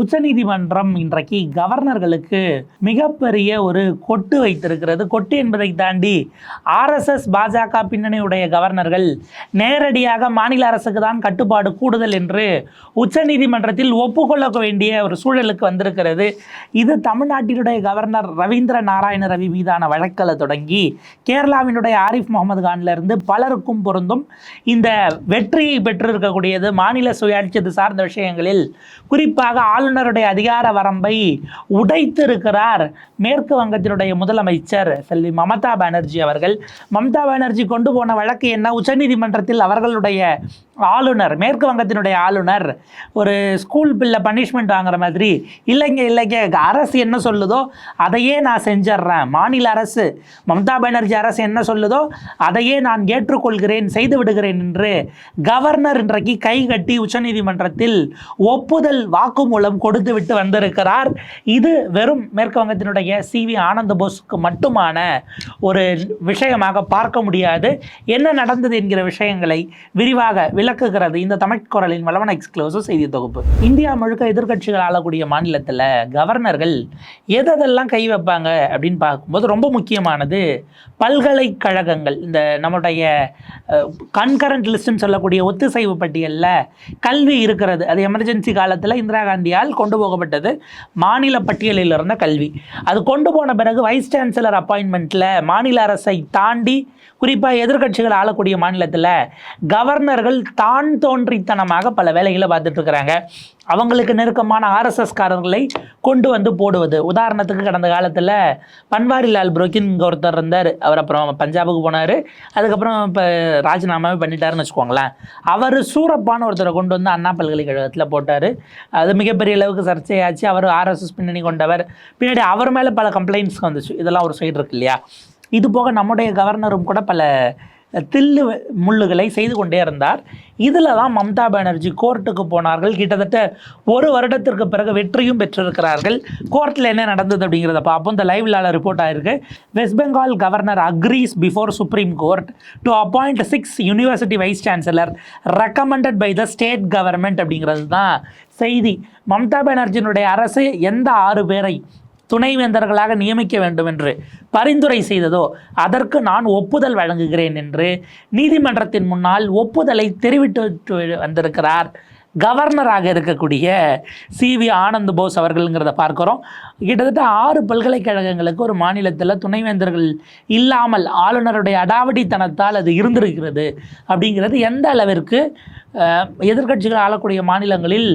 உச்சநீதிமன்றம் இன்றைக்கு கவர்னர்களுக்கு மிகப்பெரிய ஒரு கொட்டு வைத்திருக்கிறது. கொட்டு என்பதை தாண்டி ஆர்எஸ்எஸ் பாஜக பின்னணியுடைய கவர்னர்கள் நேரடியாக மாநில அரசுக்கு தான் கட்டுப்பாடு கூடுதல் என்று உச்சநீதிமன்றத்தில் ஒப்புக்கொள்ள வேண்டிய ஒரு சூழலுக்கு வந்திருக்கிறது. இது தமிழ்நாட்டினுடைய கவர்னர் ரவீந்திர நாராயண ரவி மீதான வழக்கில் தொடங்கி கேரளாவினுடைய ஆரிஃப் முகமது கான்லேருந்து பலருக்கும் பொருந்தும் இந்த வெற்றியை பெற்றிருக்கக்கூடியது மாநில சுயாட்சி சார்ந்த விஷயங்களில். குறிப்பாக ஆளுநருடைய அதிகார வரம்பை உடைத்திருக்கிறார். மேற்கு வங்கத்தினுடைய முதலமைச்சர் செல்வி மமதா பானர்ஜி அவர்கள். மமதா பானர்ஜி கொண்டு போன வழக்கு என்ன? உச்சநீதிமன்றத்தில் அவர்களுடைய ஆளுநர் மேற்கு வங்கத்தினுடைய ஆளுநர் ஒரு ஸ்கூல் பிள்ளை பனிஷ்மெண்ட் வாங்குற மாதிரி இல்லைங்க இல்லைங்க அரசு என்ன சொல்லுதோ அதையே நான் செஞ்சிட்றேன். மாநில அரசு மம்தா பானர்ஜி அரசு என்ன சொல்லுதோ அதையே நான் ஏற்றுக்கொள்கிறேன் செய்து விடுகிறேன் என்று கவர்னர் இன்றைக்கு கை கட்டி உச்சநீதிமன்றத்தில் ஒப்புதல் வாக்குமூலம் கொடுத்து விட்டு வந்திருக்கிறார். இது வெறும் மேற்கு வங்கத்தினுடைய சி வி ஆனந்த போஸுக்கு மட்டுமான ஒரு விஷயமாக பார்க்க முடியாது. என்ன நடந்தது என்கிற விஷயங்களை விரிவாக விளக்குகிறது. இந்த தமிழ் குரலின் வளவன எக்ஸ்க்ளூசிவ் செய்தி தொகுப்பு. இந்தியா முழுக்க எதிர்க்கட்சிகள் ஆளக்கூடிய மாநிலத்தில் கவர்னர்கள் எதெல்லாம் கை வைப்பாங்க அப்படின்னு பார்க்கும்போது ரொம்ப முக்கியமானது பல்கலைக்கழகங்கள். இந்த நம்முடைய கன்கரண்ட் லிஸ்ட்னு சொல்லக்கூடிய ஒத்திசைவு பட்டியலில் கல்வி இருக்கிறது. அது எமர்ஜென்சி காலத்தில் இந்திரா காந்தியால் கொண்டு போகப்பட்டது மாநில பட்டியலில் இருந்த கல்வி. அது கொண்டு போன பிறகு வைஸ் சான்சலர் அப்பாயின்மெண்ட்டில் மாநில அரசை தாண்டி குறிப்பாக எதிர்க்கட்சிகள் ஆளக்கூடிய மாநிலத்தில் கவர்னர்கள் தான் தோன்றித்தனமாக பல வேலைகளை பார்த்துட்டு இருக்கிறாங்க. அவங்களுக்கு நெருக்கமான ஆர்எஸ்எஸ்காரர்களை கொண்டு வந்து போடுவது. உதாரணத்துக்கு கடந்த காலத்தில் பன்வாரிலால் புரோக்கின் ஒருத்தர் இருந்தார். அவர் அப்புறம் பஞ்சாபுக்கு போனார். அதுக்கப்புறம் இப்போ ராஜினாமாவே பண்ணிட்டாருன்னு வச்சுக்கோங்களேன். அவர் சூரப்பான ஒருத்தரை கொண்டு வந்து அண்ணா பல்கலைக்கழகத்தில் போட்டார். அது மிகப்பெரிய அளவுக்கு சர்ச்சையாச்சு. அவர் ஆர்எஸ்எஸ் பின்னணி கொண்டவர். பின்னாடி அவர் மேலே பல கம்ப்ளைண்ட்ஸ் வந்துச்சு. இதெல்லாம் ஒரு சைடு இருக்கு இல்லையா? இது போக நம்முடைய கவர்னரும் கூட பல தில்லு முள்ளுகளை செய்து கொண்டே இருந்தார். இதில் தான் மம்தா பானர்ஜி கோர்ட்டுக்கு போனார்கள். கிட்டத்தட்ட ஒரு வருடத்திற்கு பிறகு வெற்றியும் பெற்றிருக்கிறார்கள். கோர்ட்டில் என்ன நடந்தது அப்படிங்கிறத பார்ப்போம். இந்த லைவ்லால ரிப்போர்ட் ஆயிருக்கு. West Bengal governor agrees before supreme court to appoint six university vice chancellor recommended by the state government அப்படிங்கிறது தான் செய்தி. மம்தா பானர்ஜியினுடைய அரசு எந்த ஆறு பேரை துணைவேந்தர்களாக நியமிக்க வேண்டும் என்று பரிந்துரை செய்ததோ அதற்கு நான் ஒப்புதல் வழங்குகிறேன் என்று நீதிமன்றத்தின் முன்னால் ஒப்புதலை தெரிவித்து வந்திருக்கிறார் கவர்னராக இருக்கக்கூடிய சி வி ஆனந்த் போஸ் அவர்கள்ங்கிறத பார்க்குறோம். கிட்டத்தட்ட ஆறு பல்கலைக்கழகங்களுக்கு ஒரு மாநிலத்தில் துணைவேந்தர்கள் இல்லாமல் ஆளுநருடைய அடாவடித்தனத்தால் அது இருந்திருக்கிறது அப்படிங்கிறது எந்த அளவிற்கு எதிர்கட்சிகள் எதிர்க்கட்சிகள் ஆளக்கூடிய மாநிலங்களில்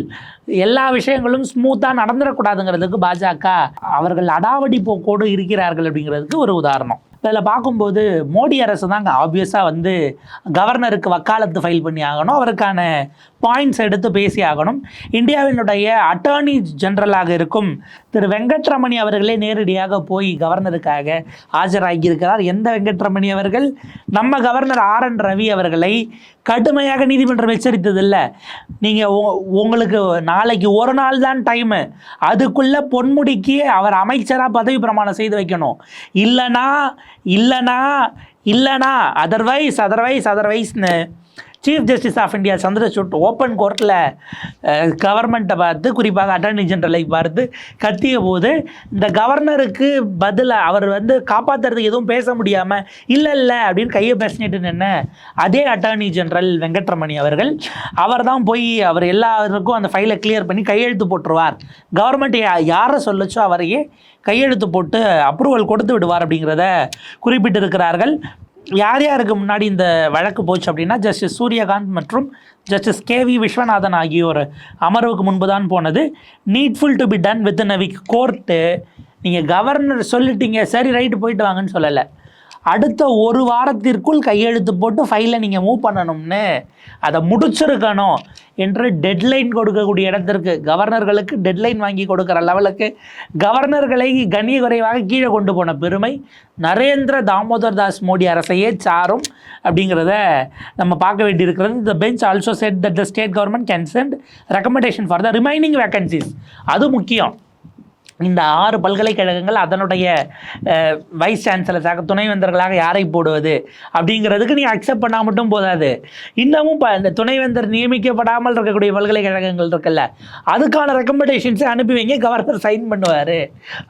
எல்லா விஷயங்களும் ஸ்மூத்தாக நடந்துடக்கூடாதுங்கிறதுக்கு பாஜக அவர்கள் அடாவடி போக்கோடு இருக்கிறார்கள் அப்படிங்கிறதுக்கு ஒரு உதாரணம். இதில் பார்க்கும்போது மோடி அரசு தாங்க ஆப்வியஸாக வந்து கவர்னருக்கு வக்காலத்து ஃபைல் பண்ணி ஆகணும். அவருக்கான பாயிண்ட்ஸ் எடுத்து பேசி ஆகணும். இந்தியாவினுடைய அட்டர்னி ஜென்ரலாக இருக்கும் திரு வெங்கட்ரமணி அவர்களே நேரடியாக போய் கவர்னருக்காக ஆஜராகியிருக்கிறார். எந்த வெங்கட்ரமணி அவர்கள்? நம்ம கவர்னர் ஆர் என் ரவி அவர்களை கடுமையாக நீதிமன்றம் எச்சரித்ததில்லை. நீங்கள் உங்களுக்கு நாளைக்கு ஒரு நாள் தான் டைமு அதுக்குள்ளே பொன்முடிக்கு அவர் அமைச்சராக பதவி பிரமாணம் செய்து வைக்கணும். இல்லைனா இல்லைனா இல்லைனா otherwise otherwise அதர்வைஸ்னு chief justice of India Chandrachud open கோர்ட்டில் கவர்மெண்ட்டை பார்த்து குறிப்பாக அட்டர்னி ஜெனரலை பார்த்து கத்திய போது இந்த கவர்னருக்கு பதிலாக அவர் வந்து காப்பாற்றுறதுக்கு எதுவும் பேச முடியாமல் இல்லை இல்லை அப்படின்னு கையை பேசினிட்டு நின்ன அதே அட்டர்னி ஜெனரல் வெங்கட்ரமணி அவர்கள் அவர் தான் போய் அவர் எல்லாருக்கும் அந்த ஃபைலை கிளியர் பண்ணி கையெழுத்து போட்டுருவார். கவர்மெண்ட் யாரை சொல்லச்சோ அவரையே கையெழுத்து போட்டு அப்ரூவல் கொடுத்து விடுவார் அப்படிங்கிறத குறிப்பிட்டிருக்கிறார்கள். யார் யாருக்கு முன்னாடி இந்த வழக்கு போச்சு அப்படின்னா ஜஸ்டிஸ் சூரியகாந்த் மற்றும் ஜஸ்டிஸ் கே வி விஸ்வநாதன் ஆகியோர். அமர்வுக்கு முன்பு தான் போனது. Needful to be done with in a week court நீங்கள் கவர்னர் சொல்லிட்டீங்க. சரி ரைட்டு போயிட்டு வாங்கன்னு சொல்லலை. அடுத்த ஒரு வாரத்திற்குள் கையெழுத்து போட்டு ஃபைலை நீங்கள் மூவ் பண்ணணும்னு. அதை முடிச்சிருக்கணும் என்று டெட்லைன் கொடுக்கக்கூடிய இடத்திற்கு. கவர்னர்களுக்கு டெட்லைன் வாங்கி கொடுக்குற லெவலுக்கு. கவர்னர்களை கண்ணிய குறைவாக கீழே கொண்டு போன பெருமை நரேந்திர தாமோதர் தாஸ் மோடி அரசையே சாரும் அப்படிங்கிறத நம்ம பார்க்க வேண்டியிருக்கிறது. The bench also said that the state government can send recommendation for the remaining vacancies அது முக்கியம். இந்த ஆறு பல்கலைக்கழகங்கள் அதனுடைய வைஸ் சான்சலர்ஸாக துணைவேந்தர்களாக யாரை போடுவது அப்படிங்கிறதுக்கு நீ அக்செப்ட் பண்ணால் மட்டும் போதாது. இன்னமும் இப்போ இந்த துணைவேந்தர் நியமிக்கப்படாமல் இருக்கக்கூடிய பல்கலைக்கழகங்கள் இருக்குல்ல அதுக்கான ரெக்கமெண்டேஷன்ஸை அனுப்பி வைங்க கவர்னர் சைன் பண்ணுவார்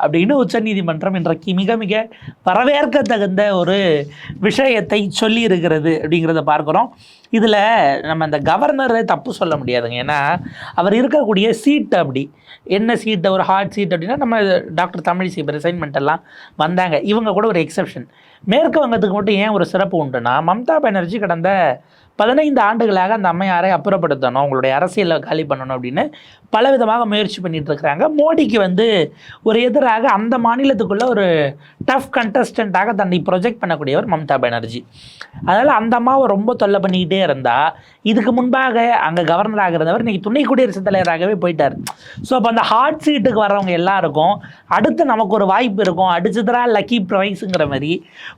அப்படின்னு உச்சநீதிமன்றம் இன்றைக்கு மிக மிக வரவேற்கத்தகுந்த ஒரு விஷயத்தை சொல்லி இருக்கிறது அப்படிங்கிறத பார்க்குறோம். இதில் நம்ம அந்த கவர்னரை தப்பு சொல்ல முடியாதுங்க. ஏன்னா அவர் இருக்கக்கூடிய சீட் அப்படி என்ன சீட் ஒரு ஹார்ட் சீட் அப்படின்னா நம்ம டாக்டர் தமிழிசை ரிசைன்மெண்ட் எல்லாம் வந்தாங்க. இவங்க கூட ஒரு எக்ஸப்ஷன் மேற்கு வங்கத்துக்கு மட்டும் ஏன் ஒரு சிறப்பு உண்டுன்னா மம்தா பானர்ஜி கடந்த பதினைந்து ஆண்டுகளாக அந்த அம்மையாரை அப்புறப்படுத்தணும் உங்களுடைய அரசியலை காலி பண்ணணும் அப்படின்னு பலவிதமாக முயற்சி பண்ணிட்டு இருக்கிறாங்க. மோடிக்கு வந்து ஒரு எதிராக அந்த மாநிலத்துக்குள்ள ஒரு டஃப் கண்டஸ்டண்ட்டாக தன்னை ப்ரொஜெக்ட் பண்ணக்கூடியவர் மம்தா பானர்ஜி. அதனால் அந்த அம்மாவை ரொம்ப தொல்லை பண்ணிக்கிட்டே இருந்தால் இதுக்கு முன்பாக அங்கே கவர்னராக இருந்தவர் இன்றைக்கி துணை குடியரசுத் தலைவராகவே போயிட்டார். ஸோ அப்போ அந்த ஹாட் சீட்டுக்கு வர்றவங்க எல்லாருக்கும் அடுத்து நமக்கு ஒரு வாய்ப்பு இருக்கும். அடிச்சதுரா லக்கி ப்ரைஸுங்கிற மாதிரி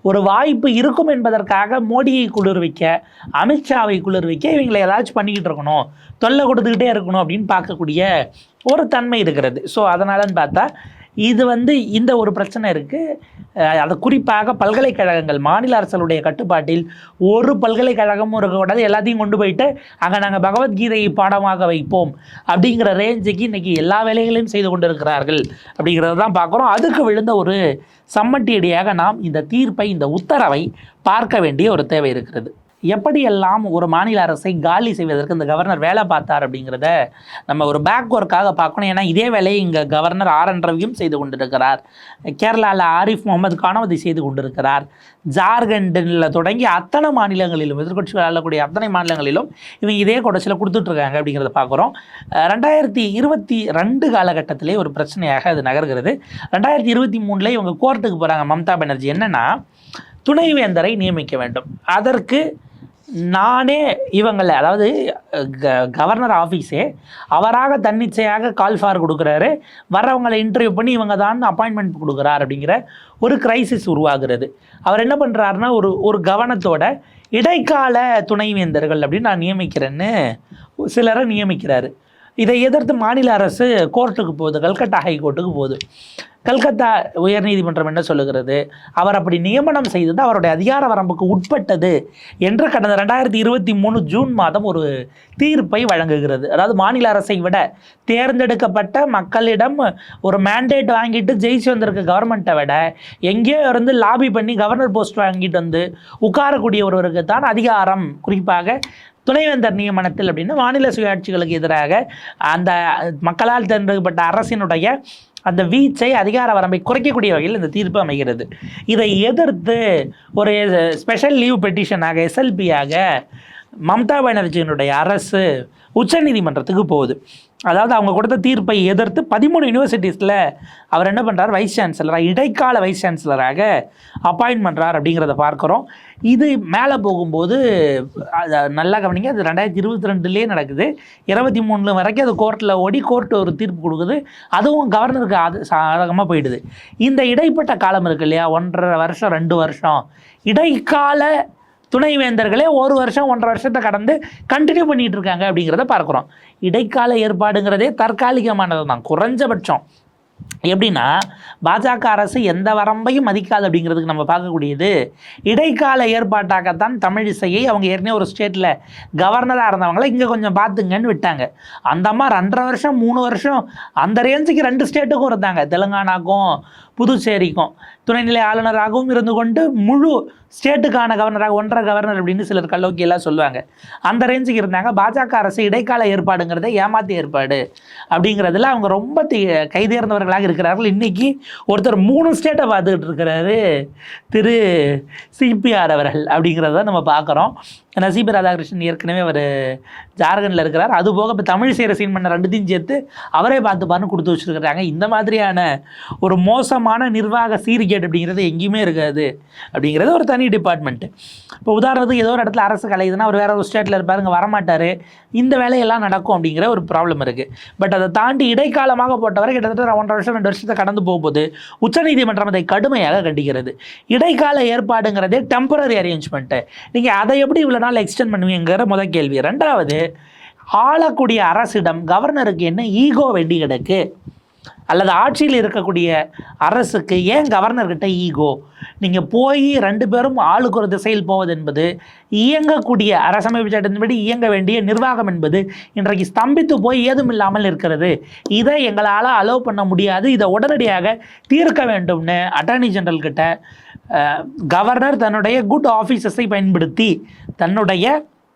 ஒரு வாய்ப்பு இருக்கும் என்பதற்காக மோடியை குளிர்விக்க அமித்ஷாவை வைக்க இவங்களை ஏதாச்சும் பண்ணிக்கிட்டு இருக்கணும். தொல்லை கொடுத்துக்கிட்டே இருக்கணும் அப்படின்னு பார்க்கக்கூடிய ஒரு தன்மை இருக்கிறது. ஸோ அதனாலன்னு பார்த்தா இது வந்து இந்த ஒரு பிரச்சனை இருக்குது அது குறிப்பாக பல்கலைக்கழகங்கள் மாநில அரசுடைய கட்டுப்பாட்டில் ஒரு பல்கலைக்கழகமும் இருக்கக்கூடாது எல்லாத்தையும் கொண்டு போயிட்டு அங்கே நாங்கள் பகவத்கீதையை பாடமாக வைப்போம் அப்படிங்கிற ரேஞ்சுக்கு இன்றைக்கி எல்லா வேலைகளையும் செய்து கொண்டு இருக்கிறார்கள் அப்படிங்கிறத தான் பார்க்குறோம். அதுக்கு விழுந்த ஒரு சம்மட்டியடியாக நாம் இந்த தீர்ப்பை இந்த உத்தரவை பார்க்க வேண்டிய ஒரு தேவை இருக்கிறது. எப்படியெல்லாம் ஒரு மாநில அரசை காலி செய்வதற்கு இந்த கவர்னர் வேலை பார்த்தார் அப்படிங்கிறத நம்ம ஒரு பேக் ஒர்க்காக பார்க்கணும். ஏன்னா இதே வேலையை இங்கே கவர்னர் ஆர். என். ரவியும் செய்து கொண்டிருக்கிறார். கேரளாவில் ஆரிஃப் முகமது கானும் அதை செய்து கொண்டிருக்கிறார். ஜார்க்கண்டில் தொடங்கி அத்தனை மாநிலங்களிலும் எதிர்கட்சிகள் ஆளக்கூடிய அத்தனை மாநிலங்களிலும் இவங்க இதே குடைச்சல கொடுத்துட்ருக்காங்க அப்படிங்கிறத பார்க்குறோம். ரெண்டாயிரத்தி இருபத்தி ரெண்டு காலகட்டத்திலே ஒரு பிரச்சனையாக அது நகர்கிறது. ரெண்டாயிரத்தி இருபத்தி மூணில் இவங்க கோர்ட்டுக்கு போகிறாங்க மம்தா பானர்ஜி. என்னென்னா துணைவேந்தரை நியமிக்க வேண்டும். அதற்கு நானே இவங்களை அதாவது க- கவர்னர் ஆஃபீஸே அவராக தன்னிச்சையாக கால் ஃபார் கொடுக்குறாரு. வரவங்களை இன்டர்வியூ பண்ணி இவங்க தான் அப்பாயின்மெண்ட் கொடுக்குறார் அப்படிங்கிற ஒரு கிரைசிஸ் உருவாகிறது. அவர் என்ன பண்ணுறாருன்னா ஒரு ஒரு கவனத்தோட இடைக்கால துணைவேந்தர்கள் அப்படின்னு நான் நியமிக்கிறேன்னு சிலரை நியமிக்கிறாரு. இதை எதிர்த்து மாநில அரசு கோர்ட்டுக்கு போகுது கல்கட்டா ஹைகோர்ட்டுக்கு போகுது. கல்கத்தா உயர்நீதிமன்றம் என்ன சொல்லுகிறது? அவர் அப்படி நியமனம் செய்தது அவருடைய அதிகார வரம்புக்கு உட்பட்டது என்று கடந்த ரெண்டாயிரத்தி இருபத்தி மூணு ஜூன் மாதம் ஒரு தீர்ப்பை வழங்குகிறது. அதாவது மாநில அரசை விட தேர்ந்தெடுக்கப்பட்ட மக்களிடம் ஒரு மேண்டேட் வாங்கிட்டு ஜெயிச்சு வந்திருக்க கவர்மெண்ட்டை விட எங்கேயோ இருந்து லாபி பண்ணி கவர்னர் போஸ்ட் வாங்கிட்டு வந்து உட்காரக்கூடிய ஒருவருக்கு தான் அதிகாரம். குறிப்பாக துணைவேந்தர் நியமனத்தில் அப்படின்னு மாநில சுயாட்சிகளுக்கு எதிராக அந்த மக்களால் தேர்ந்தெடுக்கப்பட்ட அரசினுடைய அந்த வீச்சை அதிகார வரம்பை குறைக்கக்கூடிய வகையில் இந்த தீர்ப்பு அமைகிறது. இதை எதிர்த்து ஒரு ஸ்பெஷல் லீவ் பெட்டிஷனாக எஸ்எல்பியாக மம்தா பானர்ஜியினுடைய அரசு உச்சநீதிமன்றத்துக்கு போகுது. அதாவது அவங்க கொடுத்த தீர்ப்பை எதிர்த்து பதிமூணு யூனிவர்சிட்டிஸில் அவர் என்ன பண்ணுறார் வைஸ் சான்சலராக இடைக்கால வைஸ் சான்சலராக அப்பாயின்ட் பண்ணுறார் அப்படிங்கிறத பார்க்குறோம். இது மேலே போகும்போது அது நல்லா கவனிங்க அது ரெண்டாயிரத்தி இருபத்தி ரெண்டுலேயே நடக்குது. இருபத்தி மூணு வரைக்கும் அது கோர்ட்டில் ஓடி கோர்ட் ஒரு தீர்ப்பு கொடுக்குது. அதுவும் கவர்னருக்கு அது சாதகமாக போயிடுது. இந்த இடைப்பட்ட காலம் இருக்கு இல்லையா? ஒன்றரை வருஷம் ரெண்டு வருஷம். இடைக்கால துணைவேந்தர்களே ஒரு வருஷம் ஒன்றரை வருஷத்தை கடந்து கண்டினியூ பண்ணிட்டு இருக்காங்க அப்படிங்கிறத பார்க்குறோம். இடைக்கால ஏற்பாடுங்கிறதே தற்காலிகமானது தான் குறைஞ்சபட்சம். எப்படின்னா பாஜக அரசு எந்த வரம்பையும் மதிக்காது அப்படிங்கிறதுக்கு நம்ம பார்க்கக்கூடியது. இடைக்கால ஏற்பாட்டாகத்தான் தமிழிசையை அவங்க ஏற்கனவே ஒரு ஸ்டேட்டில் கவர்னராக இருந்தவங்கள இங்கே கொஞ்சம் பார்த்துங்கன்னு விட்டாங்க. அந்த மாதிரி ரெண்டரை வருஷம் மூணு வருஷம் அந்த ரேஞ்சுக்கு ரெண்டு ஸ்டேட்டுக்கும் இருந்தாங்க. தெலுங்கானாக்கும் புதுச்சேரிக்கும். துணைநிலை ஆளுநராகவும் இருந்து கொண்டு முழு ஸ்டேட்டுக்கான கவர்னராக ஒன்றரை கவர்னர் அப்படின்னு சிலர் கல்லூக்கியெல்லாம் சொல்லுவாங்க. அந்த ரேஞ்சுக்கு இருந்தாங்க. பாஜக அரசு இடைக்கால ஏற்பாடுங்கிறத ஏமாத்து ஏற்பாடு அப்படிங்கிறதுல அவங்க ரொம்ப கைதேர்ந்தவர்களாக இருக்கிறார்கள். இன்றைக்கி ஒருத்தர் மூணு ஸ்டேட்டை பார்த்துக்கிட்டு இருக்கிறாரு. திரு சிபிஆர் அவர்கள் அப்படிங்கிறத நம்ம பார்க்குறோம். ஏன்னா ராதாகிருஷ்ணன் ஏற்கனவே அவர் ஜார்க்கண்டில் இருக்கிறார். அது போக இப்போ தமிழ் சேர சீன் பண்ண ரெண்டுத்தையும் சேர்த்து அவரே பார்த்துப்பாருன்னு கொடுத்து வச்சுருக்கிறாங்க. இந்த மாதிரியான ஒரு மோசமான நிர்வாக சீர்கேட் அப்படிங்கிறது எங்கேயுமே இருக்காது அப்படிங்கிறது ஒரு தனி டிபார்ட்மெண்ட்டு இப்போ உதாரணத்துக்கு ஏதோ ஒரு இடத்துல அரசு கலையுதுன்னா அவர் வேறு ஒரு ஸ்டேட்டில் இருப்பார் இங்கே வரமாட்டார். இந்த வேலையெல்லாம் நடக்கும் அப்படிங்கிற ஒரு ப்ராப்ளம் இருக்குது பட் அதை தாண்டி இடைக்காலமாக போட்டவரை கிட்டத்தட்ட ஒன்றரை வருஷம் ரெண்டு வருஷத்தை கடந்து போகும்போது உச்சநீதிமன்றம் அதை கடுமையாக கண்டிக்கிறது. இடைக்கால ஏற்பாடுங்கிறதே டெம்பரரி அரேஞ்ச்மெண்ட்டு நீங்கள் அதை எப்படி இவ்வளோ நாள் எக்ஸ்டெண்ட் பண்ணுவீங்கிற முதல் கேள்வி. ரெண்டாவது ஆளக்கூடிய அரசிடம் கவர்னருக்கு என்ன ஈகோ வேண்டி கிடக்கு? அல்லது ஆட்சியில் இருக்கக்கூடிய அரசுக்கு ஏன் கவர்னர்கிட்ட ஈகோ? நீங்கள் போய் ரெண்டு பேரும் ஆளுக்கு ஒரு திசையில் போவது என்பது இயங்கக்கூடிய அரசமைப்பு சட்டத்தின்படி இயங்க வேண்டிய நிர்வாகம் என்பது இன்றைக்கு ஸ்தம்பித்து போய் ஏதும் இல்லாமல் இருக்கிறது. இதை எங்களால் அலோவ் பண்ண முடியாது. இதை உடனடியாக தீர்க்க வேண்டும்னு அட்டர்னி ஜெனரல் கிட்ட கவர்னர் தன்னுடைய குட் ஆஃபீஸஸை பயன்படுத்தி தன்னுடைய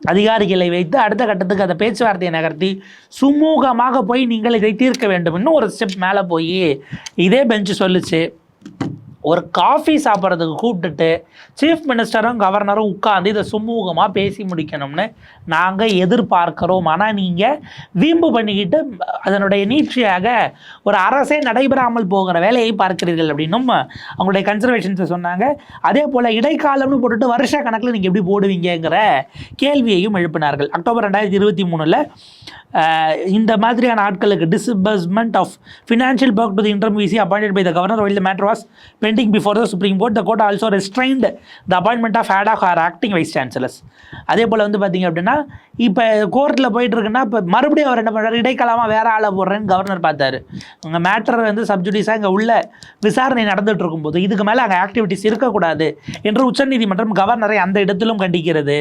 அதிகாரிகளை வைத்து அடுத்த கட்டத்துக்கு அந்த பேச்சுவார்த்தையை நகர்த்தி சுமூகமாக போய் நீங்கள் இதை தீர்க்க வேண்டும். இன்னும் ஒரு ஸ்டெப் மேலே போய் இதே பெஞ்சு சொல்லுச்சு. ஒரு காஃபி சாப்பிட்றதுக்கு கூப்பிட்டுட்டு சீஃப் மினிஸ்டரும் கவர்னரும் உட்காந்து இதை சுமூகமாக பேசி முடிக்கணும்னு நாங்கள் எதிர்பார்க்கிறோம். ஆனால் நீங்கள் வீம்பு பண்ணிக்கிட்டு அதனுடைய நீட்சியாக ஒரு அரசே நடைபெறாமல் போகிற வேலையை பார்க்கிறீர்கள் அப்படின்னும் அவங்களுடைய கன்சர்வேஷன்ஸை சொன்னாங்க. அதே போல் இடைக்காலம்னு போட்டுட்டு வருஷ கணக்கில் நீங்கள் எப்படி போடுவீங்கங்கிற கேள்வியையும் எழுப்பினார்கள். அக்டோபர் ரெண்டாயிரத்தி இருபத்தி மூணில் இந்த மாதிரியான ஆட்களுக்கு disbursement of financial work to the interim VCs appointed by the governor while matter was pen pending before the supreme court the court also restrained the appointment of ad hoc or acting vice chancellors. அதே போல் வந்து பார்த்தீங்க அப்படின்னா இப்போ கோர்ட்டில் போயிட்டு இருக்குன்னா இப்போ மறுபடியும் அவர் என்ன பண்ணுறாரு இடைக்காலமாக வேற ஆளை போடுறேன்னு கவர்னர் பார்த்தாரு. உங்கள் மேட்டர் வந்து சப்ஜுடிஸாக இங்கே உள்ள விசாரணை நடந்துட்டு இருக்கும்போது இதுக்கு மேலே அங்கே ஆக்டிவிட்டிஸ் இருக்கக்கூடாது என்று உச்சநீதிமன்றம் கவர்னரை அந்த இடத்திலும் கண்டிக்கிறது.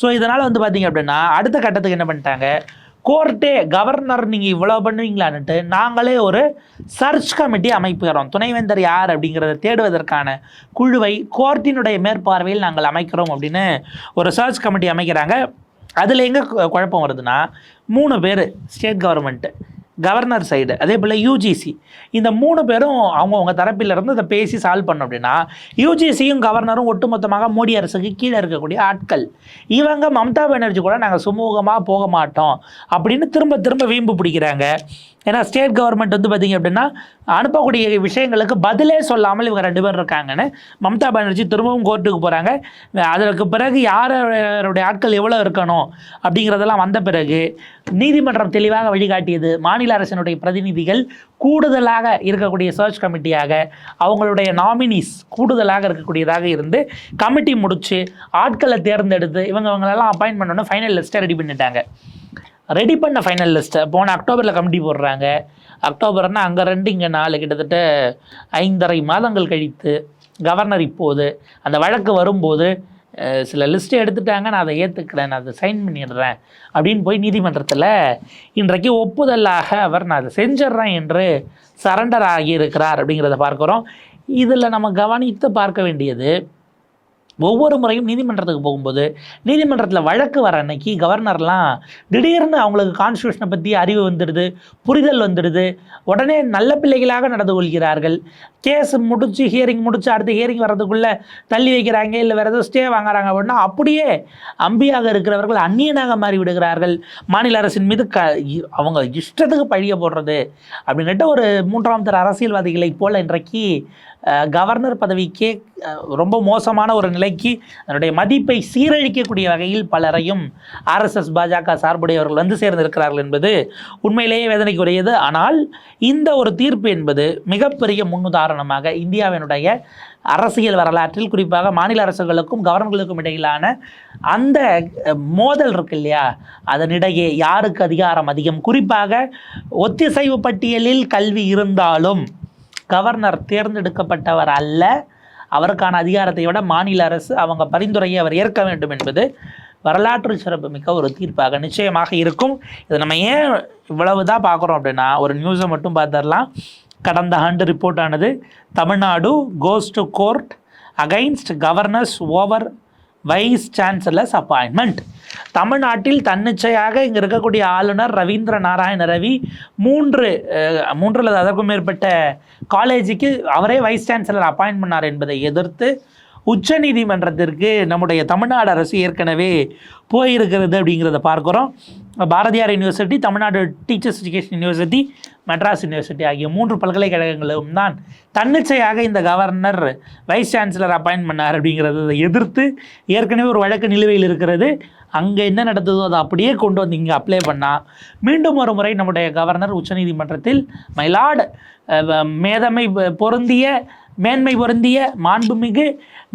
ஸோ இதனால் வந்து பார்த்தீங்க அப்படின்னா அடுத்த கட்டத்துக்கு என்ன பண்ணிட்டாங்க? கோர்ட்டே கவர்னர் நீங்கள் இவ்வளோ பண்ணுவீங்களான்ட்டு நாங்களே ஒரு சர்ச் கமிட்டி அமைப்புகிறோம் துணைவேந்தர் யார் அப்படிங்கிறத தேடுவதற்கான குழுவை கோர்ட்டினுடைய மேற்பார்வையில் நாங்கள் அமைக்கிறோம் அப்படின்னு ஒரு சர்ச் கமிட்டி அமைக்கிறாங்க. அதில் எங்கே குழப்பம் வருதுன்னா மூணு பேர் ஸ்டேட் கவர்மெண்ட்டு கவர்னர் சைடு அதே போல் யூஜிசி இந்த மூணு பேரும் அவங்கவுங்க தரப்பிலிருந்து இதை பேசி சால்வ் பண்ணோம் அப்படின்னா யூஜிசியும் கவர்னரும் ஒட்டுமொத்தமாக மோடி அரசுக்கு கீழே இருக்கக்கூடிய ஆட்கள். இவங்க மம்தா பானர்ஜி கூட நாங்கள் சுமூகமாக போக மாட்டோம் அப்படின்னு திரும்ப திரும்ப வீம்பு பிடிக்கிறாங்க. ஏன்னா ஸ்டேட் கவர்மெண்ட் வந்து பார்த்திங்க அப்படின்னா அனுப்பக்கூடிய விஷயங்களுக்கு பதிலே சொல்லாமல் இவங்க ரெண்டு பேர் இருக்காங்கன்னு மம்தா பானர்ஜி திரும்பவும் கோர்ட்டுக்கு போகிறாங்க அதற்கு பிறகு யாரோடைய ஆட்கள் எவ்வளோ இருக்கணும் அப்படிங்கிறதெல்லாம் வந்த பிறகு நீதிமன்றம் தெளிவாக வழிகாட்டியது. மாநில அரசினுடைய பிரதிநிதிகள் கூடுதலாக இருக்கக்கூடிய சர்ச் கமிட்டியாக அவங்களுடைய நாமினிஸ் கூடுதலாக இருக்கக்கூடியதாக இருந்து கமிட்டி முடித்து ஆட்களை தேர்ந்தெடுத்து இவங்க இவங்களெல்லாம் அப்பாயின்மெண்ட் பண்ணணும் ஃபைனல் லிஸ்ட்டை ரெடி பண்ணிட்டாங்க. ரெடி பண்ண ஃபைனல் லிஸ்ட்டை போன அக்டோபரில் கமிட்டி போடுறாங்க. அக்டோபர்னா அங்கே ரெண்டு இங்கே நாலு கிட்டத்தட்ட ஐந்தரை மாதங்கள் கழித்து கவர்னர் இப்போது அந்த வழக்கு வரும்போது சில லிஸ்ட்டை எடுத்துட்டாங்க நான் அதை ஏற்றுக்கிறேன் நான் அதை சைன் பண்ணிடுறேன் அப்படின்னு போய் நீதிமன்றத்தில் இன்றைக்கு ஒப்புதலாக அவர் நான் அதை செஞ்சிடுறேன் என்று சரண்டர் ஆகியிருக்கிறார் அப்படிங்கிறத பார்க்குறோம். இதில் நம்ம கவனித்து பார்க்க வேண்டியது ஒவ்வொரு முறையும் நீதிமன்றத்துக்கு போகும்போது நீதிமன்றத்தில் வழக்கு வர அன்னைக்கு கவர்னர்லாம் திடீர்னு அவங்களுக்கு கான்ஸ்டியூஷனை பற்றி அறிவு வந்துடுது புரிதல் வந்துடுது. உடனே நல்ல பிள்ளைகளாக நடந்து கொள்கிறார்கள். கேஸ் முடிச்சு ஹியரிங் முடித்து அடுத்த ஹியரிங் வர்றதுக்குள்ளே தள்ளி வைக்கிறாங்க இல்லை வேறு ஏதோ ஸ்டே வாங்குறாங்க அப்படின்னா அப்படியே அம்பியாக இருக்கிறவர்கள் அந்நியனாக மாறி விடுகிறார்கள். மாநில அரசின் மீது க இ- அவங்க இஷ்டத்துக்கு பழிய போடுறது அப்படின்னுட்டு ஒரு மூன்றாம் தர அரசியல்வாதிகளைப் போல் இன்றைக்கு கவர்னர் பதவிக்கே ரொம்ப மோசமான ஒரு நிலைக்கு அதனுடைய மதிப்பை சீரழிக்கக்கூடிய வகையில் பலரையும் ஆர்எஸ்எஸ் பாஜக சார்புடையவர்கள் வந்து சேர்ந்திருக்கிறார்கள் என்பது உண்மையிலேயே வேதனைக்குரியது. ஆனால் இந்த ஒரு தீர்ப்பு என்பது மிகப்பெரிய முன்னுதாரணமாக இந்தியாவினுடைய அரசியல் வரலாற்றில் குறிப்பாக மாநில அரசுகளுக்கும் கவர்னர்களுக்கும் இடையிலான அந்த மோதல் இருக்கு இல்லையா? அதனிடையே யாருக்கு அதிகாரம் அதிகம்? குறிப்பாக ஒத்திசைவு பட்டியலில் கல்வி இருந்தாலும் கவர்னர் தேர்ந்தெடுக்கப்பட்டவர் அல்ல. அவருக்கான அதிகாரத்தை விட மாநில அரசு அவங்க பரிந்துரையை அவர் ஏற்க வேண்டும் என்பது வரலாற்று சிறப்புமிக்க ஒரு தீர்ப்பாக நிச்சயமாக இருக்கும். இதை நம்ம ஏன் இவ்வளவு தான் பார்க்குறோம் அப்படின்னா ஒரு நியூஸை மட்டும் பார்த்துடலாம். கடந்த ஆண்டு ரிப்போர்ட் ஆனது Tamil Nadu goes to court against governors over vice chancellors appointment தமிழ்நாட்டில் தன்னிச்சையாக இங்கே இருக்கக்கூடிய ஆளுநர் ரவீந்திர நாராயண ரவி மூன்று மூன்று அல்லது அதற்கும் மேற்பட்ட காலேஜுக்கு அவரே வைஸ் சான்சலர் அப்பாயின்ட் பண்ணார் என்பதை எதிர்த்து உச்சநீதிமன்றத்திற்கு நம்முடைய தமிழ்நாடு அரசு ஏற்கனவே போயிருக்கிறது அப்படிங்கிறத பார்க்குறோம். Bharathiar university Tamil Nadu teachers education university Madras university ஆகிய மூன்று பல்கலைக்கழகங்களும் தான் தன்னிச்சையாக இந்த கவர்னர் வைஸ் சான்சலர் அப்பாயின்ட் பண்ணார் அப்படிங்கிறத எதிர்த்து ஏற்கனவே ஒரு வழக்கு நிலுவையில் இருக்கிறது. அங்கே என்ன நடந்ததோ அதை அப்படியே கொண்டு வந்து இங்கே அப்ளை பண்ணால் மீண்டும் ஒரு முறை நம்முடைய கவர்னர் உச்சநீதிமன்றத்தில் மயிலாடு மேதமை பொருந்திய மேன்மை பொருந்திய மாண்புமிகு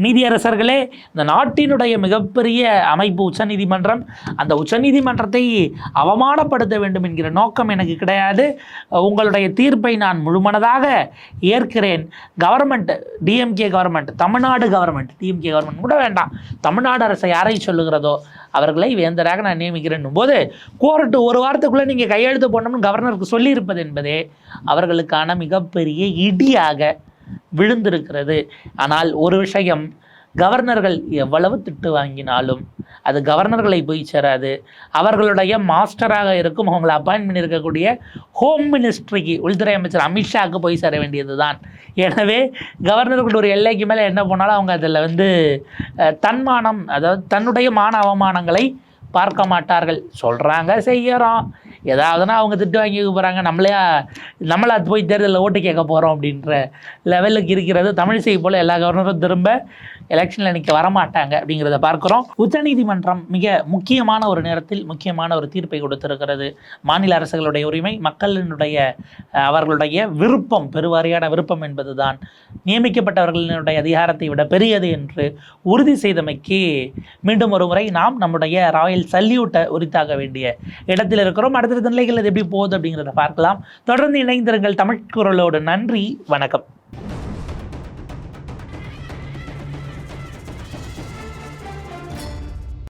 நீதியரசர்களே இந்த நாட்டினுடைய மிகப்பெரிய அமைப்பு உச்சநீதிமன்றம் அந்த உச்சநீதிமன்றத்தை அவமானப்படுத்த வேண்டும் என்கிற நோக்கம் எனக்கு கிடையாது. உங்களுடைய தீர்ப்பை நான் முழுமனதாக ஏற்கிறேன். Government DMK government Tamil Nadu government DMK government கூட வேண்டாம். தமிழ்நாடு அரசை யாரை சொல்லுகிறதோ அவர்களை வேந்தராக நான் நியமிக்கிறேன் போது கோர்ட்டு ஒரு வாரத்துக்குள்ளே நீங்கள் கையெழுத்து போடணும்னு கவர்னருக்கு சொல்லியிருப்பது என்பதே அவர்களுக்கான மிகப்பெரிய இடியாக விழுந்திருக்கிறது. ஆனால் ஒரு விஷயம் கவர்னர்கள் எவ்வளவு திட்டு வாங்கினாலும் அது கவர்னர்களை போய் சேராது. அவர்களுடைய மாஸ்டராக இருக்கும் அவங்களை அப்பாயின் பண்ணியிருக்கக்கூடிய ஹோம் மினிஸ்ட்ரிக்கு உள்துறை அமைச்சர் அமித்ஷாவுக்கு போய் சேர வேண்டியது தான் எனவே கவர்னர்கள் ஒரு எல்லைக்கு மேலே என்ன போனாலும் அவங்க அதில் வந்து தன்மானம் அதாவது தன்னுடைய மான அவமானங்களை பார்க்க மாட்டார்கள். சொல்கிறாங்க செய்கிறோம் ஏதாவதுனா அவங்க திட்டு வாங்கி போகிறாங்க நம்மளே நம்மளா போய் தேர்தலில் ஓட்டு கேட்க போகிறோம் அப்படின்ற லெவலுக்கு இருக்கிறது தமிழிசை போல் எல்லா கவர்னரும் திரும்ப எலெக்ஷனில் நிற்க வரமாட்டாங்க அப்படிங்கிறத பார்க்குறோம். உச்சநீதிமன்றம் மிக முக்கியமான ஒரு நேரத்தில் முக்கியமான ஒரு தீர்ப்பை கொடுத்திருக்கிறது. மாநில அரசுகளுடைய உரிமை மக்களினுடைய அவர்களுடைய விருப்பம் பெருவாரியான விருப்பம் என்பதுதான். நியமிக்கப்பட்டவர்களினுடைய அதிகாரத்தை விட பெரியது என்று உறுதி செய்தமைக்கு மீண்டும் ஒரு முறை நாம் நம்முடைய ராயல் சல்யூட்டை உரித்தாக வேண்டிய இடத்தில் இருக்கிறோம். அடுத்தடுத்த நிலைகள் அது எப்படி போகுது அப்படிங்கிறத பார்க்கலாம். தொடர்ந்து இணைந்திருங்கள் தமிழ் குரலோடு. நன்றி வணக்கம்.